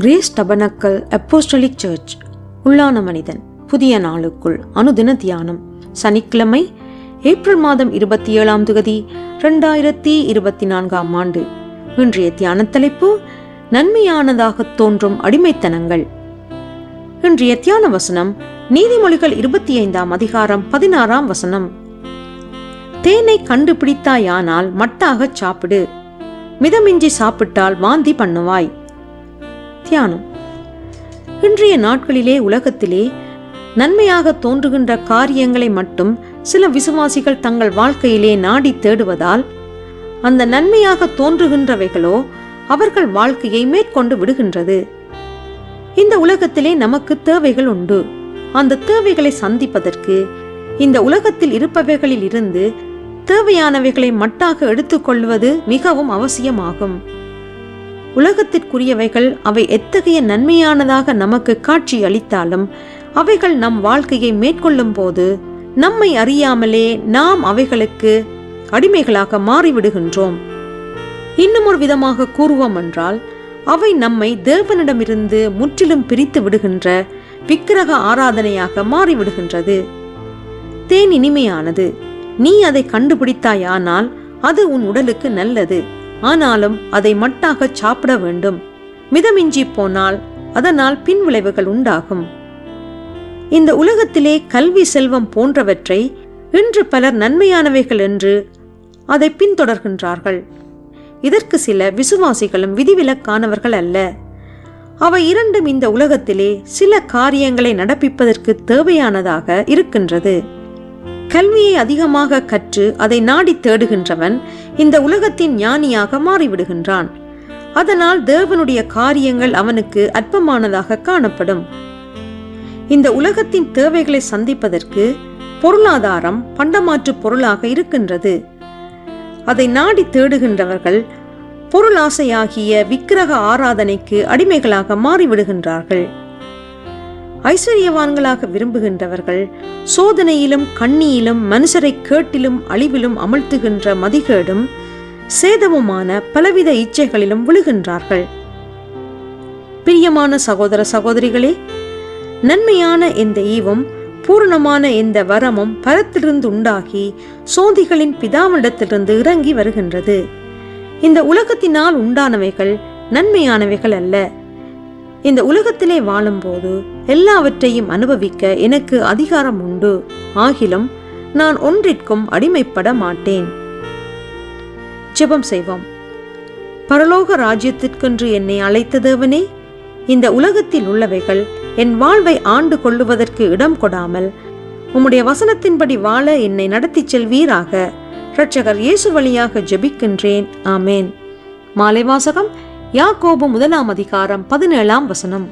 Grace tabernacle apostolic search. உள்ளான மனிதன் புதிய நாளுக்குள் அனுதின தியானம் சனிக்கிழமை ஏப்ரல் மாதம் இருபத்தி ஏழாம் தொகுதி ரெண்டாயிரத்தி இருபத்தி நான்காம் ஆண்டு. இன்றைய தியான தலைப்பு நன்மையானதாக தோன்றும் அடிமைத்தனங்கள். இன்றைய தியான வசனம் நீதிமொழிகள் இருபத்தி ஐந்தாம் அதிகாரம் பதினாறாம் வசனம். தேனை கண்டுபிடித்தாயானால் மட்டாகச் சாப்பிடு. மிதமின்றி சாப்பிட்டால் வாந்தி பண்ணுவாய். தியானம். இன்றைய நாட்களிலே உலகத்திலே நன்மையாக தோன்றுகின்ற காரியங்களை மட்டும் சில விசுவாசிகள் தங்கள் வாழ்க்கையிலே நாடி தேடுவதால் அந்த நன்மையாக தோன்றுகின்றவைகளோ அவர்கள் வாழ்க்கையை மேற்கொண்டு விடுகின்றது. இந்த உலகத்திலே நமக்கு தேவைகள் உண்டு. அந்த தேவைகளை சந்திப்பதற்கு இந்த உலகத்தில் இருப்பவைகளில் இருந்து தேவையானவைகளை மட்டாக எடுத்துக்கொள்வது மிகவும் அவசியமாகும். உலகத்திற்குரியவைகள் அவை எத்தகைய நன்மையானதாக நமக்கு காட்சி அளித்தாலும் அவைகள் நம் வாழ்க்கையை மேற்கொள்ளும் போது நம்மை அறியாமலே நாம் அவைகளுக்கு அடிமைகளாக மாறிவிடுகின்றோம். இன்னும் ஒரு விதமாக கூறுவோம் என்றால் அவை நம்மை தேவனிடமிருந்து முற்றிலும் பிரித்து விடுகின்ற விக்கிரக ஆராதனையாக மாறிவிடுகின்றது. தேன் இனிமையானது. நீ அதை கண்டுபிடித்தாயானால் அது உன் உடலுக்கு நல்லது. ஆனாலும் அதை மட்டாக சாப்பிட வேண்டும். மிதமிஞ்சி போனால் அதனால் பின்விளைவுகள் உண்டாகும். இந்த உலகத்திலே கல்வி செல்வம் போன்றவற்றை இன்று பலர் நன்மையானவைகள் என்று அதை பின்தொடர்கின்றார்கள். இதற்கு சில விசுவாசிகளும் விதிவிலக்கானவர்கள் அல்ல. அவை இரண்டும் இந்த உலகத்திலே சில காரியங்களை நடப்பிப்பதற்கு தேவையானதாக இருக்கின்றது. கல்வியை அதிகமாக கற்று அதை நாடி தேடுகின்றவன் இந்த உலகத்தின் ஞானியாக மாறிவிடுகின்றான். அதனால் தேவனுடைய காரியங்கள் அவனுக்கு அற்பமானதாக காணப்படும். இந்த உலகத்தின் தேவைகளை சந்திப்பதற்கு பொருளாதாரம் பண்டமாற்று பொருளாக இருக்கின்றது. அதை நாடி தேடுகின்றவர்கள் பொருளாசையாகிய விக்கிரக ஆராதனைக்கு அடிமைகளாக மாறிவிடுகின்றார்கள். ஐஸ்வர்யவான்களாக விரும்புகின்றவர்கள் சோதனையிலும் கண்ணியிலும் மனுஷரை கேட்டிலும் அழிவிலும் அமழ்த்துகின்ற மதிகேடும் சேதமுமான பலவித இச்சைகளிலும் விழுகின்றார்கள். பிரியமான சகோதர சகோதரிகளே நன்மையான இந்த ஈவும் பூரணமான இந்த வரமும் பரத்திலிருந்து உண்டாகி சோதிகளின் பிதாவிடத்திலிருந்து இறங்கி வருகின்றது. இந்த உலகத்தினால் உண்டானவைகள் நன்மையானவைகள் அல்ல. இந்த உலகத்திலே வாழும்போது எல்லாவற்றையும் அனுபவிக்க எனக்கு அதிகாரம் உண்டு. ஆகிலும் நான் ஒன்றிற்கும் அடிமைப்பட மாட்டேன். ஜெபம் செய்வோம். பரலோக ராஜ்யத்திற்கென்று என்னை அழைத்த தேவனே இந்த உலகத்தில் உள்ளவைகள் என் வாழ்வை ஆண்டு கொள்ளுவதற்கு இடம் கொடாமல் உம்முடைய வசனத்தின்படி வாழ என்னை நடத்தி செல்வீராக. இரட்சகர் இயேசு வழியாக ஜெபிக்கின்றேன். ஆமேன். மாலை வாசகம் யாக்கோபு முதலாம் அதிகாரம் பதினேழாம் வசனம்.